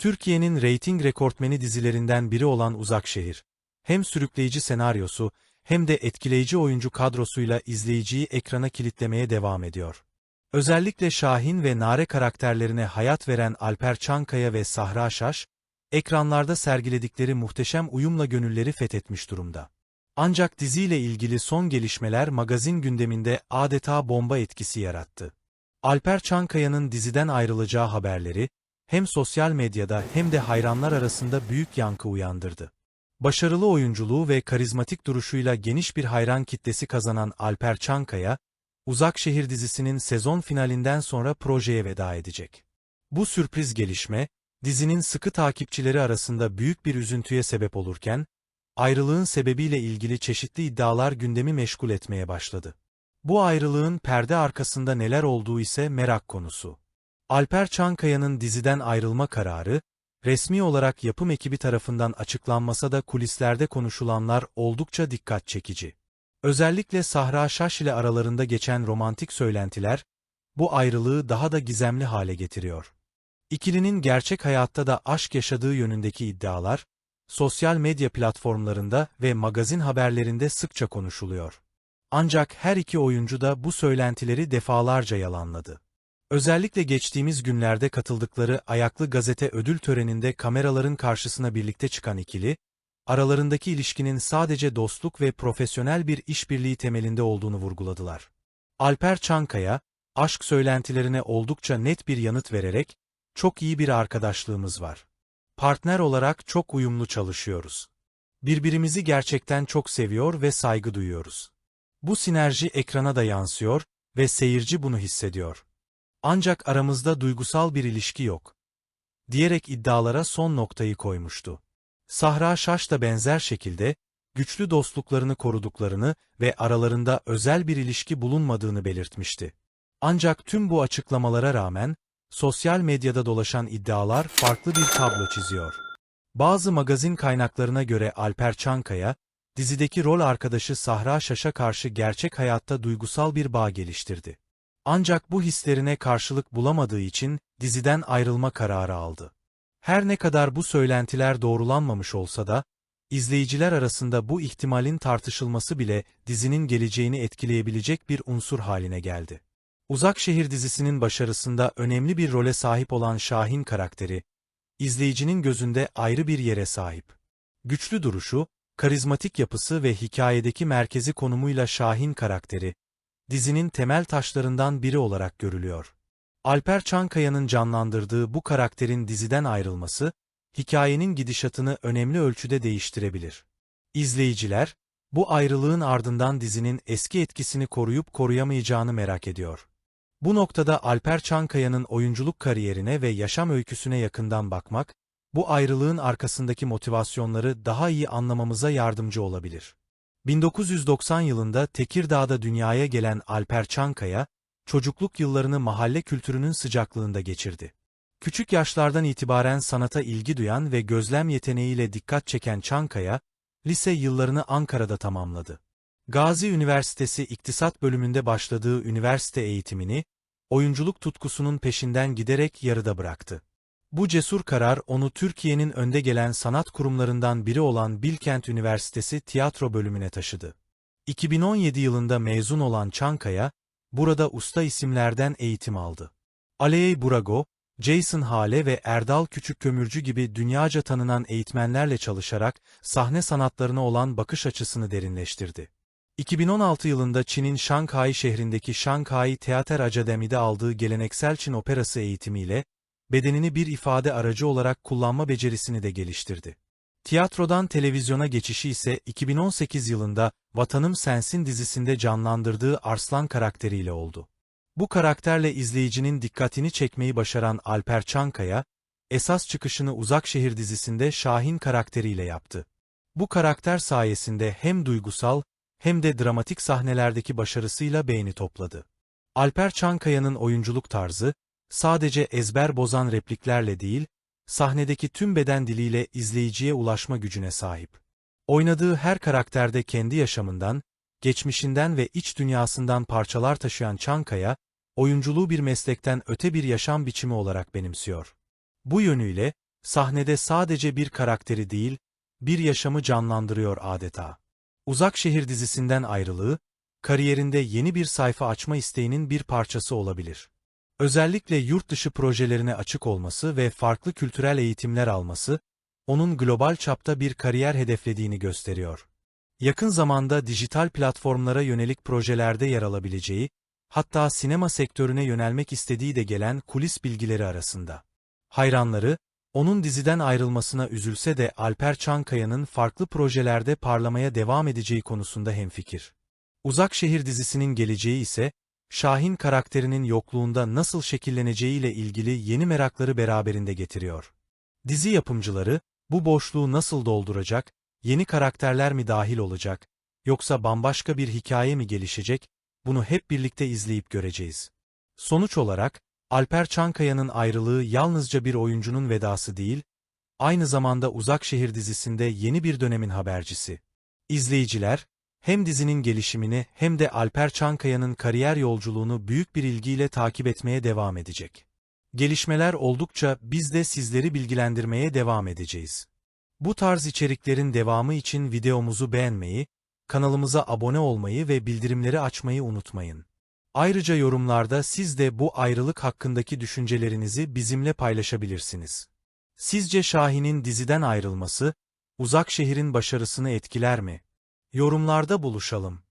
Türkiye'nin reyting rekortmeni dizilerinden biri olan Uzakşehir, hem sürükleyici senaryosu hem de etkileyici oyuncu kadrosuyla izleyiciyi ekrana kilitlemeye devam ediyor. Özellikle Şahin ve Nare karakterlerine hayat veren Alper Çankaya ve Sahra Şaş, ekranlarda sergiledikleri muhteşem uyumla gönülleri fethetmiş durumda. Ancak diziyle ilgili son gelişmeler magazin gündeminde adeta bomba etkisi yarattı. Alper Çankaya'nın diziden ayrılacağı haberleri, hem sosyal medyada hem de hayranlar arasında büyük yankı uyandırdı. Başarılı oyunculuğu ve karizmatik duruşuyla geniş bir hayran kitlesi kazanan Alper Çankaya, Uzak Şehir dizisinin sezon finalinden sonra projeye veda edecek. Bu sürpriz gelişme, dizinin sıkı takipçileri arasında büyük bir üzüntüye sebep olurken, ayrılığın sebebiyle ilgili çeşitli iddialar gündemi meşgul etmeye başladı. Bu ayrılığın perde arkasında neler olduğu ise merak konusu. Alper Çankaya'nın diziden ayrılma kararı, resmi olarak yapım ekibi tarafından açıklanmasa da kulislerde konuşulanlar oldukça dikkat çekici. Özellikle Sahra Şaş ile aralarında geçen romantik söylentiler, bu ayrılığı daha da gizemli hale getiriyor. İkilinin gerçek hayatta da aşk yaşadığı yönündeki iddialar, sosyal medya platformlarında ve magazin haberlerinde sıkça konuşuluyor. Ancak her iki oyuncu da bu söylentileri defalarca yalanladı. Özellikle geçtiğimiz günlerde katıldıkları Ayaklı Gazete ödül töreninde kameraların karşısına birlikte çıkan ikili, aralarındaki ilişkinin sadece dostluk ve profesyonel bir işbirliği temelinde olduğunu vurguladılar. Alper Çankaya, aşk söylentilerine oldukça net bir yanıt vererek, çok iyi bir arkadaşlığımız var. Partner olarak çok uyumlu çalışıyoruz. Birbirimizi gerçekten çok seviyor ve saygı duyuyoruz. Bu sinerji ekrana da yansıyor ve seyirci bunu hissediyor. Ancak aramızda duygusal bir ilişki yok. Diyerek iddialara son noktayı koymuştu. Sahra Şaş da benzer şekilde, güçlü dostluklarını koruduklarını ve aralarında özel bir ilişki bulunmadığını belirtmişti. Ancak tüm bu açıklamalara rağmen, sosyal medyada dolaşan iddialar farklı bir tablo çiziyor. Bazı magazin kaynaklarına göre Alper Çankaya, dizideki rol arkadaşı Sahra Şaş'a karşı gerçek hayatta duygusal bir bağ geliştirdi. Ancak bu hislerine karşılık bulamadığı için diziden ayrılma kararı aldı. Her ne kadar bu söylentiler doğrulanmamış olsa da, izleyiciler arasında bu ihtimalin tartışılması bile dizinin geleceğini etkileyebilecek bir unsur haline geldi. Uzak Şehir dizisinin başarısında önemli bir role sahip olan Şahin karakteri, izleyicinin gözünde ayrı bir yere sahip. Güçlü duruşu, karizmatik yapısı ve hikayedeki merkezi konumuyla Şahin karakteri, dizinin temel taşlarından biri olarak görülüyor. Alper Çankaya'nın canlandırdığı bu karakterin diziden ayrılması, hikayenin gidişatını önemli ölçüde değiştirebilir. İzleyiciler, bu ayrılığın ardından dizinin eski etkisini koruyup koruyamayacağını merak ediyor. Bu noktada Alper Çankaya'nın oyunculuk kariyerine ve yaşam öyküsüne yakından bakmak, bu ayrılığın arkasındaki motivasyonları daha iyi anlamamıza yardımcı olabilir. 1990 yılında Tekirdağ'da dünyaya gelen Alper Çankaya, çocukluk yıllarını mahalle kültürünün sıcaklığında geçirdi. Küçük yaşlardan itibaren sanata ilgi duyan ve gözlem yeteneğiyle dikkat çeken Çankaya, lise yıllarını Ankara'da tamamladı. Gazi Üniversitesi İktisat bölümünde başladığı üniversite eğitimini, oyunculuk tutkusunun peşinden giderek yarıda bıraktı. Bu cesur karar onu Türkiye'nin önde gelen sanat kurumlarından biri olan Bilkent Üniversitesi tiyatro bölümüne taşıdı. 2017 yılında mezun olan Çankaya, burada usta isimlerden eğitim aldı. Aley Burago, Jason Hale ve Erdal Küçükkömürcü gibi dünyaca tanınan eğitmenlerle çalışarak sahne sanatlarına olan bakış açısını derinleştirdi. 2016 yılında Çin'in Şanghay şehrindeki Şanghay Theater Academy'de aldığı geleneksel Çin operası eğitimiyle, bedenini bir ifade aracı olarak kullanma becerisini de geliştirdi. Tiyatrodan televizyona geçişi ise 2018 yılında Vatanım Sensin dizisinde canlandırdığı Arslan karakteriyle oldu. Bu karakterle izleyicinin dikkatini çekmeyi başaran Alper Çankaya, esas çıkışını Uzakşehir dizisinde Şahin karakteriyle yaptı. Bu karakter sayesinde hem duygusal hem de dramatik sahnelerdeki başarısıyla beğeni topladı. Alper Çankaya'nın oyunculuk tarzı, sadece ezber bozan repliklerle değil, sahnedeki tüm beden diliyle izleyiciye ulaşma gücüne sahip. Oynadığı her karakterde kendi yaşamından, geçmişinden ve iç dünyasından parçalar taşıyan Çankaya, oyunculuğu bir meslekten öte bir yaşam biçimi olarak benimsiyor. Bu yönüyle, sahnede sadece bir karakteri değil, bir yaşamı canlandırıyor adeta. Uzak Şehir dizisinden ayrılığı, kariyerinde yeni bir sayfa açma isteğinin bir parçası olabilir. Özellikle yurt dışı projelerine açık olması ve farklı kültürel eğitimler alması, onun global çapta bir kariyer hedeflediğini gösteriyor. Yakın zamanda dijital platformlara yönelik projelerde yer alabileceği, hatta sinema sektörüne yönelmek istediği de gelen kulis bilgileri arasında. Hayranları, onun diziden ayrılmasına üzülse de Alper Çankaya'nın farklı projelerde parlamaya devam edeceği konusunda hemfikir. Uzak Şehir dizisinin geleceği ise, Şahin karakterinin yokluğunda nasıl şekilleneceğiyle ilgili yeni merakları beraberinde getiriyor. Dizi yapımcıları, bu boşluğu nasıl dolduracak, yeni karakterler mi dahil olacak, yoksa bambaşka bir hikaye mi gelişecek, bunu hep birlikte izleyip göreceğiz. Sonuç olarak, Alper Çankaya'nın ayrılığı yalnızca bir oyuncunun vedası değil, aynı zamanda Uzak Şehir dizisinde yeni bir dönemin habercisi. İzleyiciler, hem dizinin gelişimini hem de Alper Çankaya'nın kariyer yolculuğunu büyük bir ilgiyle takip etmeye devam edecek. Gelişmeler oldukça biz de sizleri bilgilendirmeye devam edeceğiz. Bu tarz içeriklerin devamı için videomuzu beğenmeyi, kanalımıza abone olmayı ve bildirimleri açmayı unutmayın. Ayrıca yorumlarda siz de bu ayrılık hakkındaki düşüncelerinizi bizimle paylaşabilirsiniz. Sizce Şahin'in diziden ayrılması, Uzak Şehir'in başarısını etkiler mi? Yorumlarda buluşalım.